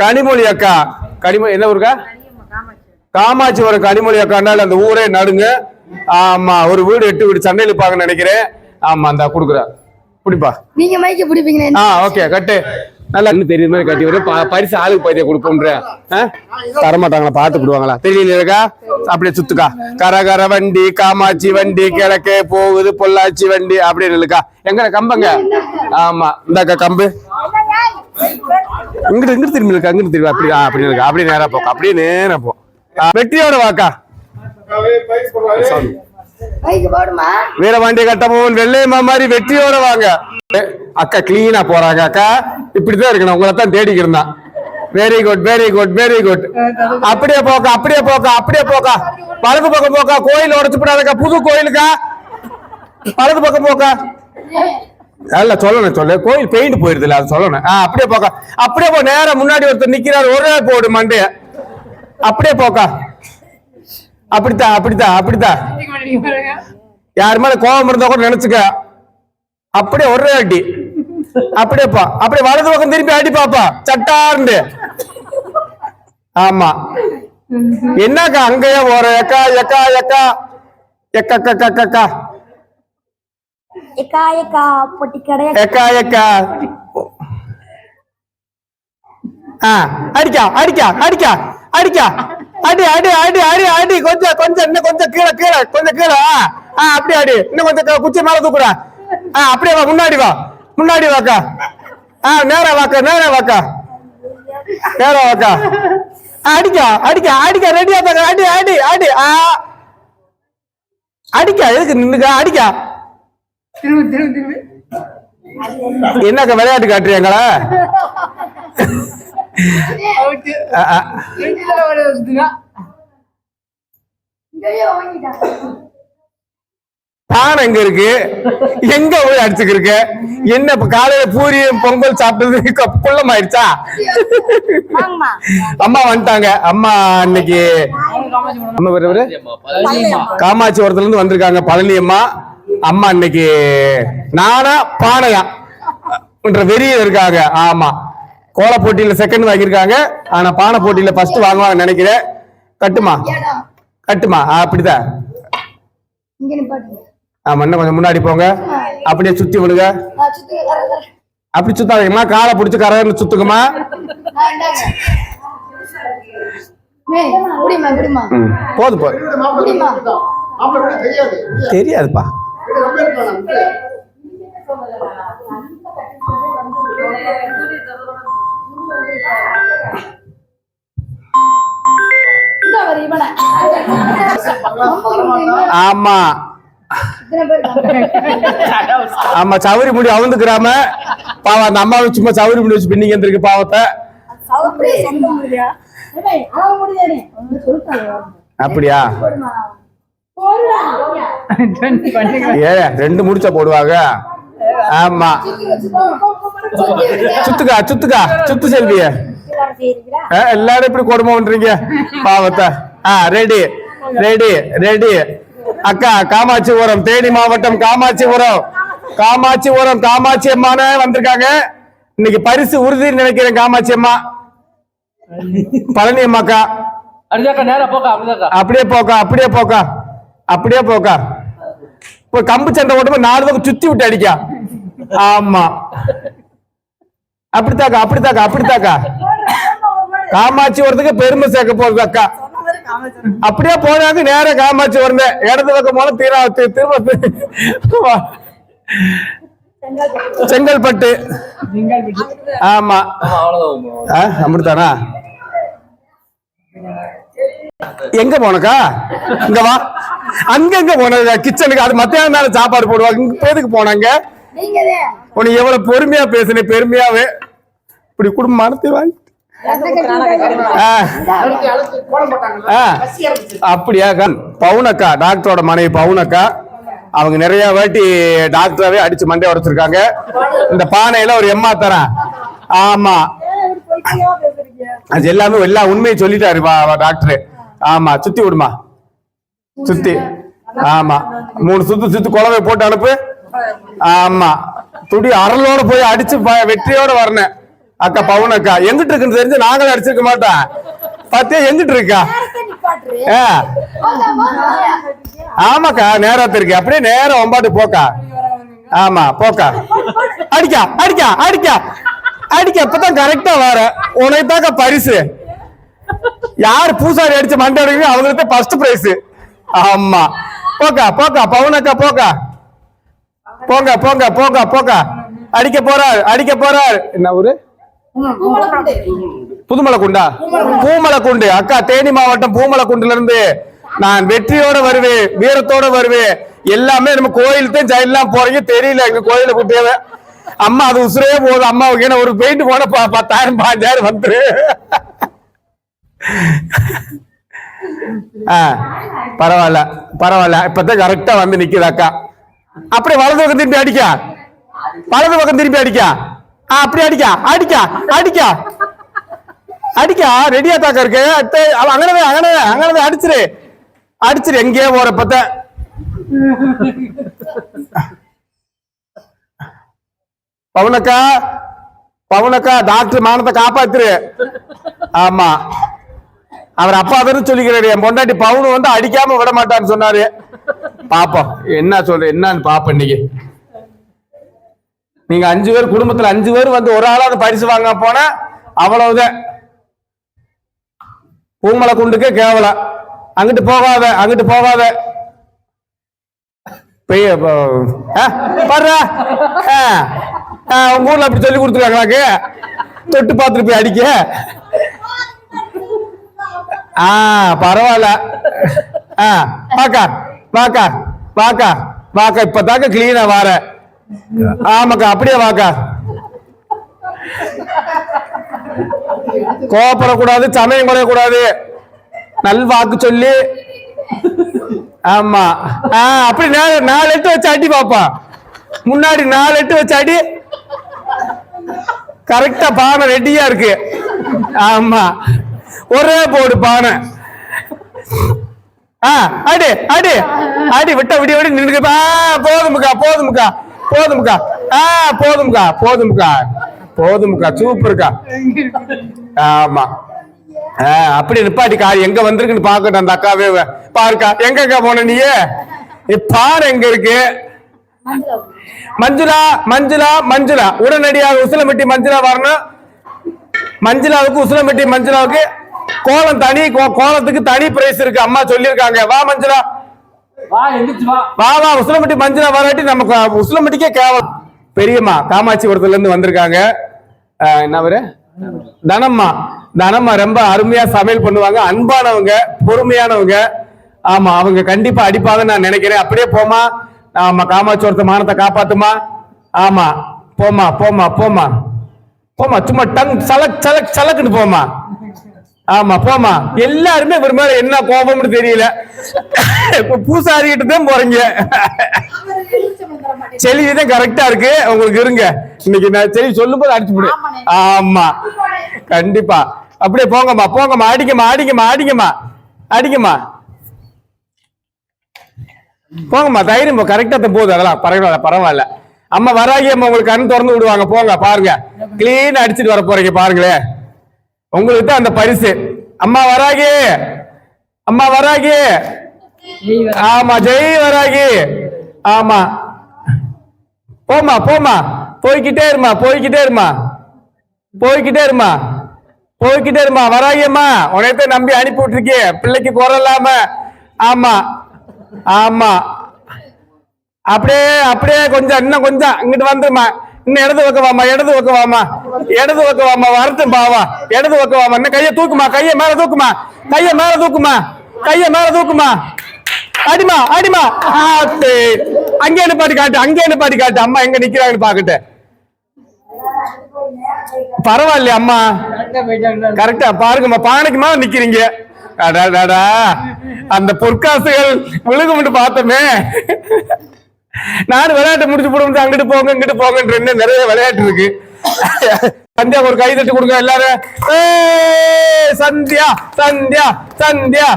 கனிமொழி அக்கா கனிமொழி என்ன ஊருக்கா? காமாட்சி வரும் கனிமொழி அக்காண்டால அந்த ஊரே நடுங்க. ஆமா ஒரு வீடு எட்டு வீடு சண்டையில் பார்க்க நினைக்கிறேன். ஆமா அந்த குடுக்குறா. குடிப்பா நீங்க மைக்க பிடிப்பீங்க ஆ ஓகே கட்டு. நல்லா இன்னும் தெரியுற மாதிரி கட்டி வரும் பரிசு ஆளுக்கு பைத்திய கொடுப்போம்ன்ற தர மாட்டாங்களா பார்த்து கொடுவாங்களா தெரியலையா அப்படியே சுத்துக்கா. கர கர வண்டி காமாட்சி வண்டி கிழக்கே போகுது பொள்ளாச்சி வண்டி அப்படின்னு இல்லக்கா எங்க கம்பங்க? ஆமா இந்தாக்கா கம்பு. இங்கிட்டு இங்கிட்டு திரும்பி இருக்கா இங்கிட்டு திரும்பி அப்படி அப்படி இருக்கா அப்படியே நேரா போக்கா அப்படியே நேரா போ. வெற்றியோட வாக்கா. வீரபாண்டிய கட்டபொம்மன் வெள்ளையம்மா மாதிரி வெற்றியோட வாங்க. அக்கா கிளீனா போறாங்க அக்கா. இப்படிதான் இருக்கணும் உங்களை தான் இருந்தான். Very good very good very good அப்படியே போக்கா அப்படியே போக்கா அப்படியே போக்கா. வலது பக்கம் போக்கா கோயில் உடச்சு போடாதக்கா புது கோயிலுக்கா. வலது பக்கம் போக்கா. இல்ல சொல்லணும் சொல்லு. கோயில் பெயிண்ட் போயிருதுல அது சொல்லணும். ஆ அப்படியே போக்கா. அப்படியே போ நேரம் முன்னாடி ஒருத்தர் நிக்கிறாரு ஒரே போடு மண்டைய. அப்படியே போக்கா. அப்படித்தான் அப்படித்தான் அப்படித்தான் யார் மேல கோபம் இருந்தா கூட நினைச்சுக்க. அப்படியே ஒரே அடி. அப்படியே பா. அப்படியே வலது பக்கம் திருப்பி அடி பாப்பா. சட்டார்ந்து. ஆமா. என்னக்கா அங்கேயே போற? எக்கா எக்கா எக்கா. எக்கா கக்கா கக்கா எக்கா எக்கா பொட்டி கடை எக்கா எக்கா ஆ அடிக்கா அடிக்கா அடிக்கா அடிக்கா. அடி அடி அடி அடி அடி. கொஞ்சம் கொஞ்சம் இன்னும் கொஞ்சம் கீழே கீழே கொஞ்சம் கீழே. ஆ ஆ அப்படியே அடி. இன்னும் கொஞ்சம் க- குச்சி மேல தூக்குடா. ஆ அப்படியே வா முன்னாடி வா. முன்னாடி வாக்கா. ஆ நேரா வாக்கா நேரா வாக்கா. நேரா வாக்கா. ஆ, அடிக்கா அடிக்கா அடிக்கா ரெடியா தாங்க அடி அடி அடி. ஆ. அடிக்கா எதுக்கு நின்னுக்கா அடிக்கா. என்னக்கா விளையாட்டு காட்டுறீங்களா. பானை எங்க இருக்கு? எங்க போய் அடிச்சுக்கிருக்க? என்ன இப்ப காலையில பூரி பொங்கல் சாப்பிட்டது குள்ளம் ஆயிடுச்சா அம்மா வந்துட்டாங்க. அம்மா இன்னைக்கு அம்மா பேரு? காமாட்சிபுரத்துல இருந்து வந்திருக்காங்க. பழனி அம்மா. அம்மா இன்னைக்கு நானா பானையா? என்ற வெறிய இருக்காங்க. ஆமா. கோல போட்டியில செகண்ட் வாங்கியிருக்காங்க. ஆனா பானை போட்டியில ஃபர்ஸ்ட் வாங்குவாங்க நினைக்கிறேன். கட்டுமா? கட்டுமா? ஆ, அப்படிதான் ஆமா இன்னும் கொஞ்சம் முன்னாடி போங்க. அப்படியே சுத்தி விடுங்க. அப்படி சுத்தாதீங்கம்மா. காலை பிடிச்சி கரையன்னு சுத்துக்குமா போதும் போதும். தெரியாதுப்பா. வர இவனை ஆமா. ஆமா சவுரி முடி அவுந்துக்கிறாம பாவம் அந்த அம்மாவை சும்மா சவுரி முடி வச்சு பின்னிங்க பாவத்தை. அப்படியே? ஏ ரெண்டு முடிச்சா போடுவாங்க. ஆமா. சுத்துக்கா சுத்துக்கா சுத்து செல்விய. ஆ, எல்லாரும் இப்படி கொடுமை பண்றீங்க? பாவத்தை. ஆ ரெடி ரெடி ரெடி அக்கா காமாட்சிபுரம் தேனி மாவட்டம் காமாட்சிபுரம். காமாட்சிபுரம் காமாட்சி அம்மானே வந்திருக்காங்க. இன்னைக்கு பரிசு உறுதின்னு நினைக்கிறேன் காமாட்சி அம்மா. பழனி அம்மாக்கா. நேரா போக்கா அப்படியே போக்கா அப்படியே போக்கா. அப்படியே போக்கா. இப்போ கம்பு சண்டை ஓட்டும்போது நாலு பக்கம் சுத்தி விட்டு அடிக்கா. ஆமா. அப்படித்தாக்கா அப்படித்தாக்கா அப்படித்தாக்கா. காமாட்சி வரதுக்கு பெருமை சேர்க்க போறது அக்கா. அப்படியே போனாங்க நேர காமாட்சி வரணும் இடது பக்கம் போல தீரா திரும்ப செங்கல்பட்டு. ஆமா. ஆ, அப்படித்தானா எங்க போனக்கா? இங்க வா. அங்க எங்க போனது. கிச்சனுக்கு அது மத்தியானம் தானே சாப்பாடு போடுவாங்க. இங்க எதுக்கு போனாங்க? உனக்கு எவ்வளவு பொறுமையா பேசுனேன் பெருமையாவே. இப்படி குடும்பம் மனத்தை வாங்கி. அப்படியா? பவுனக்கா டாக்டரோட மனைவி பவுனக்கா. அவங்க நிறைய வாட்டி டாக்டராவே அடிச்சு மண்டை உடைச்சிருக்காங்க. இந்த பானையில ஒரு எம்மா தரேன். ஆமா. அது எல்லாமே எல்லா உண்மையை சொல்லிட்டாரு டாக்டர். ஆமா சுத்தி விடுமா? சுத்தி. ஆமா. மூணு சுத்து சுத்து குழவை போட்டு அனுப்பு. ஆமா. துடி அரலோட போய் அடிச்சு ப- வெற்றியோட வரணும் அக்கா பவுன் அக்கா. எங்கிட்டு இருக்குன்னு தெரிஞ்சு நாங்களும் அடிச்சிருக்க மாட்டோம். பாத்தியா எங்கிட்டு இருக்கா? ஆ, ஆமாக்கா நேரத்து இருக்கு. அப்படியே நேரம் ஒம்பாட்டு போக்கா. ஆமா போக்கா. அடிக்கா அடிக்கா அடிக்கா. அடிக்க அப்பதான் கரெக்டா வர. உனக்கு தாக்க பரிசு. யார் பூசாரி அடிச்சு மண்டை அடிக்கிறீங்க அவங்களுக்கு ஃபர்ஸ்ட் பிரைஸ் ஆமா. போக்கா போக்கா பவுனக்கா போக்கா. போங்க போங்க போங்க போங்க அடிக்க போறார் அடிக்க போறார். என்ன ஊரு? பூமலக்குண்டு. புதுமலைக்குண்டா பூமலைக்குண்டு அக்கா தேனி மாவட்டம் பூமலைக்குண்டுல இருந்து நான் வெற்றியோட வருவேன் வீரத்தோட வருவேன். எல்லாமே நம்ம கோயில் தான் ஜெயிலாம் போறீங்க தெரியல. எங்க கோயில குட்டியவ அம்மா அது உசுரே போதும். அம்மாவுக்கு ஏன்னா ஒரு பெயிண்ட் போன பத்தாயிரம் பாஞ்சாயிரம் வந்துரு. ஆ பரவாயில்ல பரவாயில்ல. இப்பதான் கரெக்டா வந்து நிக்குது அக்கா அப்படி வலது பக்கம் திருப்பி அடிக்கா? வலது பக்கம் திருப்பி அடிக்கா? ஆ, அப்படி அடிக்கா? அடிக்கா அடிக்கா. அடிக்கா ரெடியா தாக்க இருக்கு. அங்கனவே அங்கனவே அங்கனவே அடிச்சிரு. அடிச்சிரு எங்கேயோ போற பத்த பவுனக்கா பவுனக்கா டாக்டர் மானத்தை காப்பாத்துரு. ஆமா. அவர் அப்பா தானே சொல்லிக்கிறாரு என் பொண்டாட்டி பவுன் வந்து அடிக்காம விட மாட்டான்னு சொன்னாரு. பாப்போம் என்ன சொல்ற என்னன்னு பாப்போம் இன்னைக்கு. நீங்க அஞ்சு பேர் குடும்பத்துல அஞ்சு பேர் வந்து ஒரு ஆளாவது பரிசு வாங்க போனா அவ்வளவுதான். பூமலை குண்டுக்கே கேவலம். அங்கிட்டு போகாத அங்கிட்டு போகாத. பெய்ய பாடுறா உங்க ஊர்ல அப்படி சொல்லி கொடுத்துருக்காங்களாக்கு தொட்டு பார்த்துட்டு போய் அடிக்க. ஆ பரவாயில்ல. ஆ வாக்கா வாக்கா வாக்கா வாக்கா இப்பதாக்க கிளீனா வார. ஆமாக்கா அப்படியே வாக்கா கோவப்படக்கூடாது சமயம் குறையக்கூடாது. நல்வாக்கு சொல்லி. ஆமா. ஆ அப்படி நாலு நாலு எட்டு வச்சு அடி பாப்பா. முன்னாடி நாலு எட்டு வச்சு அடி. கரெக்டா பானை ரெடியா இருக்கு. ஆமா. ஒரே போடு பானை. ஆ அடி அடி. அடி விட்ட விடி விடி நின்று ஆ போதுமுக்கா போதுமுக்கா போதுமுக்கா. ஆ போதுமுக்கா போதுமுக்கா. போதுமுக்கா சூப்பர்க்கா. ஆமா. ஆ, அப்படி நிப்பாட்டி கார் எங்க வந்திருக்குன்னு பாக்கட்டும் அந்த அக்காவே. பாருக்கா எங்கக்கா போன நீயே? நீ பாரு எங்க இருக்கு. மஞ்சுளா மஞ்சுளா மஞ்சுளா. உடனடியாக உசிலமிட்டி மஞ்சுளா வரணும். மஞ்சுளாவுக்கு உசிலமிட்டி மஞ்சுளாவுக்கு கோலம் தனி கோலத்துக்கு தனி பிரைஸ் இருக்கு. அம்மா சொல்லியிருக்காங்க. வா மஞ்சுளா. வா வா. உசிலம்பட்டி மஞ்சுளா வராட்டி நமக்கு உசிலம்பட்டிக்கே கேவலம். பெரியம்மா காமாட்சிபுரத்துல இருந்து வந்திருக்காங்க. என்ன அவரு? தனம்மா. தனம்மா ரொம்ப அருமையா சமையல் பண்ணுவாங்க. அன்பானவங்க பொறுமையானவங்க. ஆமா அவங்க கண்டிப்பா அடிப்பாங்கன்னு நான் நினைக்கிறேன். அப்படியே போமா ஆமா காமாட்சிபுரத்து மானத்தை காப்பாத்துமா ஆமா போமா போமா போமா போமா சும்மா டங் சலக் சலக் சலக்குன்னு போமா ஆமா போமா எல்லாருமே இவர் மேல என்ன கோபம்னு தெரியல. இப்ப பூசாரி கிட்ட தான் போறீங்க. செல்வி கரெக்டா இருக்கு. உங்களுக்கு இருங்க. இன்னைக்கு நான் செல்வி சொல்லும் போது அடிச்சு விடு. ஆமா. கண்டிப்பா. அப்படியே போங்கம்மா போங்கம்மா. அடிங்கம்மா அடிங்கம்மா அடிங்கம்மா. அடிங்கம்மா. போங்கம்மா தைரியம் கரெக்டா தான் போகுது அதெல்லாம். பரவாயில்ல பரவாயில்ல. அம்மா வராகி அம்மா உங்களுக்கு கண் திறந்து விடுவாங்க. போங்க பாருங்க. கிளீன் அடிச்சிட்டு வர போறீங்க பாருங்களேன். உங்களுக்கு தான் அந்த பரிசு. அம்மா வராகி. அம்மா வராகி. ஆமா ஜெய் வராகி. ஆமா. போமா போமா போய்கிட்டே இருமா போய்கிட்டே இருமா போய்கிட்டே இருமா போய்கிட்டே இருமா வராகியம்மா உனத்தை நம்பி அனுப்பி விட்டுருக்கே. பிள்ளைக்கு குரலாம ஆமா. ஆமா. அப்படியே அப்படியே கொஞ்சம் இன்னும் கொஞ்சம். இங்கிட்டு வந்துருமா இன்னும் இடது பக்கம் வாமா இடது பக்கம் வாமா இடது பக்கம் வாமா வரட்டும் பாவா இடது பக்கம் வாமா இன்னும் கையை தூக்குமா கையை மேல தூக்குமா? கையை மேல தூக்குமா? கையை மேல தூக்குமா? அடிமா அடிமா. அங்கே அங்கே பாட்டு காட்டு அங்கே நிப்பாட்டி காட்டு அம்மா எங்க நிக்கிறாங்கன்னு பாக்கட்டு பரவாயில்லையா அம்மா. கரெக்டா பாருங்கம்மா பானைக்கு மேல நிக்கிறீங்க. அடாடாடா. அந்த பொற்காசுகள் விழுகும்னு பார்த்தோமே. நானும் விளையாட்டு முடிச்சு போடும்போது அங்கிட்டு போங்க இங்கிட்டு போங்கன்ற இன்னும் நிறைய விளையாட்டு இருக்கு. சந்தியா ஒரு கை தட்டு கொடுங்க எல்லாரும். சந்தியா சந்தியா சந்தியா.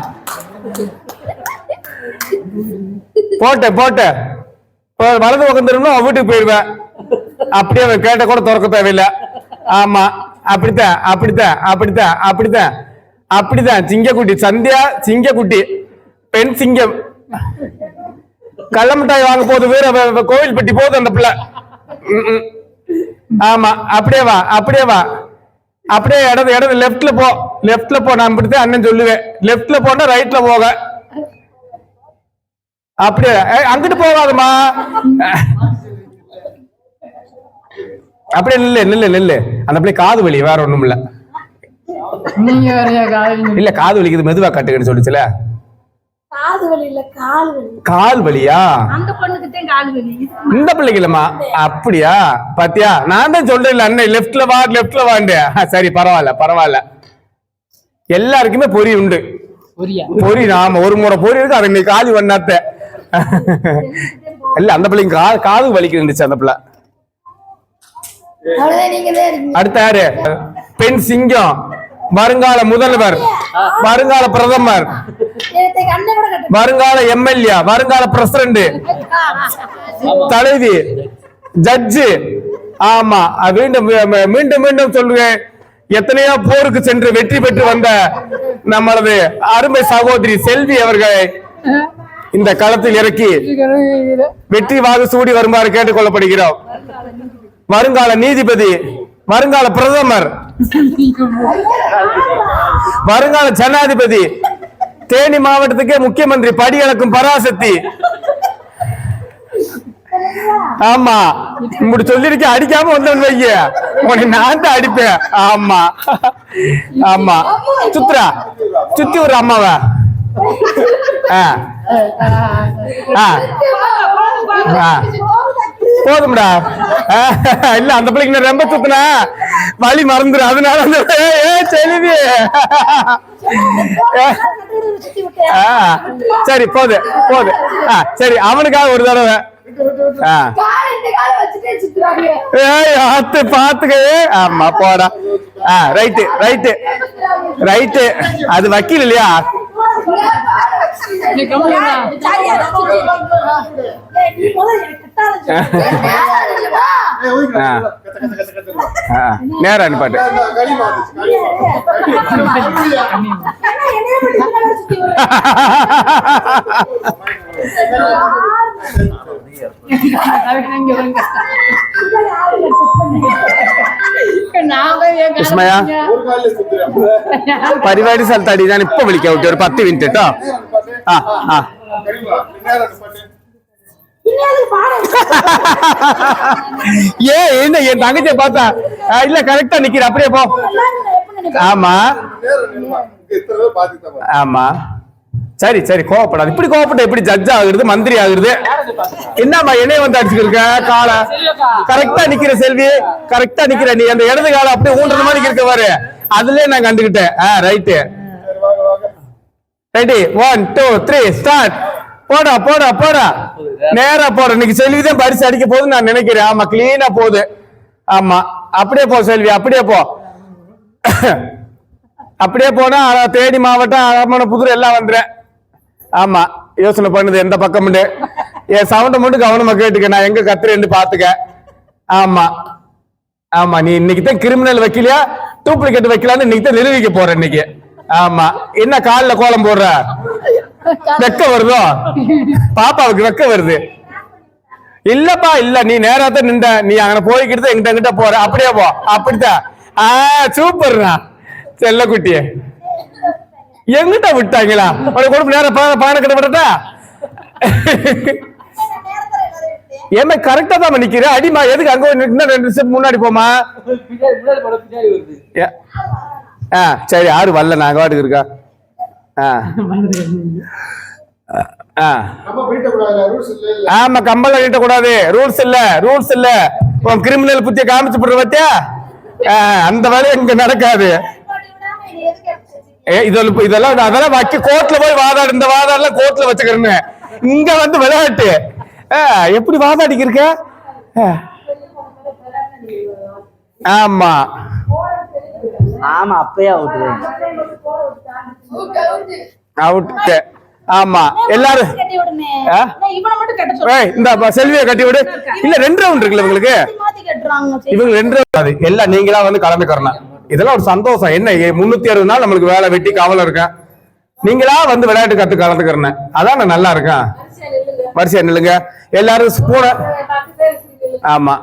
போட்டேன் போட்டேன். வலது பக்கம் திரும்ப வீட்டுக்கு போயிடுவேன். அப்படியே அவன் கேட்ட கூட திறக்க தேவையில்லை. ஆமா அப்படித்தான் அப்படித்தான் அப்படித்தான் அப்படித்தான் அப்படித்தான். சிங்கக்குட்டி சந்தியா சிங்கக்குட்டி. பெண் சிங்கம். கள்ள மிட்டாய் வாங்க போகுது வேற வ- வ- கோவில்பட்டி போகுது அந்த பிள்ளை. ஆமா அப்படியே வா அப்படியே வா. அப்படியே இடது இடது லெஃப்ட்ல போ. லெஃப்ட்ல போ நான் இப்படித்தான் அண்ணன் சொல்லுவேன். லெஃப்ட்ல போனா ரைட்ல போக. அப்படியே அங்கிட்டு போகாதம்மா. அப்படியே நில்லு நில்லு நில்லு. அந்த பிள்ளை காது வலி வேற ஒண்ணும் இல்ல இல்ல காது வலிக்குது மெதுவா கட்டுக்கன்னு சொல்லுச்சுல. கால் வலி கால் வலியா அந்த பொண்ணுக்குத்தான் கால் வலி இது இந்த பிள்ளைக்கு இல்லம்மா அப்படியா? பாத்தியா? நான் தான் சொல்றேன் அண்ணன் லெஃப்ட்ல வா லெஃப்ட்ல வாண்டு ஆ, சரி பரவாயில்ல பரவாயில்ல. எல்லாருக்குமே பொறி உண்டு. பொறி ஆமா ஒரு முறை பொறி இருக்கு அது இன்னைக்கு காலி பண்ணாத்த இல்ல அந்த பிள்ளைங்க கா காது வலிக்கு இருந்துச்சு அந்த பிள்ளை. அடுத்த யாரு? பெண் சிங்கம். வருங்கால முதல்வர். வருங்கால பிரதமர் எனக்கு அண்ணன் கூட கட்டு வருங்கால எம்எல்ஏ வருங்கால பிரசிடண்ட் தலைவி ஜட்ஜு ஆமா மீண்டும் மீண்டும் மீண்டும் சொல்லுவேன். எத்தனையோ போருக்கு சென்று வெற்றி பெற்று வந்த நம்மளது அருமை சகோதரி செல்வி அவர்களை இந்த களத்தில் இறக்கி வெற்றி வாகு சூடி வருமாறு கேட்டுக்கொள்ளப்படுகிறோம். வருங்கால நீதிபதி வருங்கால பிரதமர் வருங்கால ஜனாதிபதி தேனி மாவட்டத்துக்கே முக்கியமந்திரி படி அளக்கும் பராசக்தி. ஆமா இப்படி சொல்லிருக்க அடிக்காம வந்தவன் வைய. உனக்கு நான் தான் அடிப்பேன். ஆமா ஆமா. சுத்ரா சுத்தி ஒரு அம்மாவ. ஆ. ஆ. ஆ. போதும்டா. ஆ, இல்ல அந்த பிள்ளைக்கு நான் ரொம்ப சுத்தினா வழி மறந்துடும் அதனால அந்த ஏ, ஆ, சரி போது போது. ஆ, சரி அவனுக்காக ஒரு தடவை. ஆ. ஏய் ஆத்து பாத்துக்கவே ஆமா போடா. ஆ ரைட்டு ரைட்டு ரைட்டு அது வக்கீல் இல்லையா? நீ கம்முனு சரியா தான் சுத்தி. ஏய், நீ முதல்ல எனக்கு கட்டாரம் சொல்லு. ஆ. ஆ, நேரா அனுப்பாட்டு ஏன்னா என்னைய மட்டும் பின்னாடி சுத்தி விடுற. இங்க வாங்க. பின்னாடி ஆளு check பண்ணு. நான் தான் என் காலை വിസ്മയ பிடிச்சேன். പരിപാടി സ്ഥലത്താടി ഞാൻ ഇപ്പൊ വിളിക്കാം കുട്ടി ഒരു പത്ത് മിനിറ്റ് കേട്ടോ ஏ என்ன என் தங்கச்சிய பார்த்தா? ஆ, இல்ல கரெக்டா நிக்கிற. அப்படியே போ. ஆமா. ஆமா. சரி சரி கோவப்படாது. இப்படி கோவப்பட்ட எப்படி ஜட்ஜ் ஆகுறது மந்திரி ஆகுறது? என்னம்மா என்னைய வந்து அடிச்சுக்கிருக்க? காலை. கரெக்டா நிக்கிற செல்வி. கரெக்டா நிக்கிற. நீ அந்த இடது காலை அப்படியே ஊன்றது மாதிரி இருக்க பாரு. அதுலயே நான் கண்டுகிட்டேன் ஆ right ready one two three start போடா போடா போடா. நேரா போட. இன்னைக்கு செல்வி தான் பரிசு அடிக்க போகுதுன்னு நான் நினைக்கிறேன். ஆமா கிளீனா போகுது. ஆமா. அப்படியே போ செல்வி. அப்படியே போ. அப்படியே போனா தேடி மாவட்டம் அரமண புதுரை எல்லாம் வந்துறேன் ஆமா. யோசனை பண்ணுது. எந்த பக்கம் என் சவுண்ட மட்டும் கவனமா கேட்டுக்க. நான் எங்க கத்துறேன்னு பாத்துக்க. ஆமா. ஆமா. நீ இன்னைக்கு தான் கிரிமினல் வைக்கலையா? டூப்ளிகேட் வைக்கலான்னு இன்னைக்கு தான் நிரூபிக்க போற இன்னைக்கு. ஆமா. என்ன கால்ல கோலம் போடுற? வெக்க வருதோ? பாப்பாவுக்கு வெக்க வருது. இல்லப்பா இல்ல. நீ நேரா தான் நின்ற. நீ அங்க போய்கிட்டு எங்கிட்ட எங்கிட்ட போற. அப்படியே போ. அப்படித்தான். ஆ சூப்பர்ண்ணா செல்லக்குட்டியே. எங்கிட்ட விட்டாங்களா? உனக்கு கொடுப்பு நேரம் பானை பானை கிட்ட விடட்டா? ஏமா கரெக்டா தான் நிக்கிற? அடிமா எதுக்கு அங்க இன்னும் ரெண்டு ஸ்டெப் முன்னாடி போமா ஆ சரி யாரு வரல. நாங்க வாட்டுக்கு இருக்கா? ஆ. ஆ. ஆமா கம்பளம் நீட்ட கூடாது. ரூல்ஸ் இல்ல ரூல்ஸ் இல்ல. உன் கிரிமினல் புத்திய காமிச்சு போடுற பத்தியா? ஆ, அந்த வேலை இங்க நடக்காது. ஏ இதெல்லாம் இதெல்லாம் நான் அதெல்லாம் வக்கி கோர்ட்ல போய் வாதாடு இந்த வாதாடலாம் கோர்ட்ல வச்சுக்கிறேன்னு. இங்க வந்து விளையாட்டு. ஆ, எப்படி வாதாடிக்கிருக்க? ஆமா. ஆமா அப்பயே அவுட் அவுட் ஆமா எல்லாரும் இந்த செல்வியை கட்டி விடு. இல்ல ரெண்டு ரவுண்ட் இருக்குல்ல இவங்களுக்கு? இவங்க ரெண்டு ரவுண்ட் எல்லாம் நீங்களா வந்து கலந்துக்கிறணும் இதெல்லாம் ஒரு சந்தோஷம். என்ன முன்னூத்தி அறுபது நாள் நம்மளுக்கு வேலை வெட்டி காவல இருக்கேன் நீங்களா வந்து விளையாட்டு கத்து கலந்துக்கிறேன் அதான் நான் நல்லா இருக்கேன் வரிசையா நில்லுங்க. எல்லாரும் ஸ்பூனை ஆமா.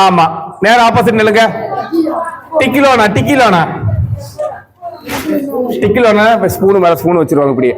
ஆமா. நேரம் ஆப்போசிட் நிலுங்க டிக்கிலோனா டிக்கிலோனா டிக்கிலோனா ஸ்பூனு மேல ஸ்பூன் வச்சிருவாங்க இப்படியே.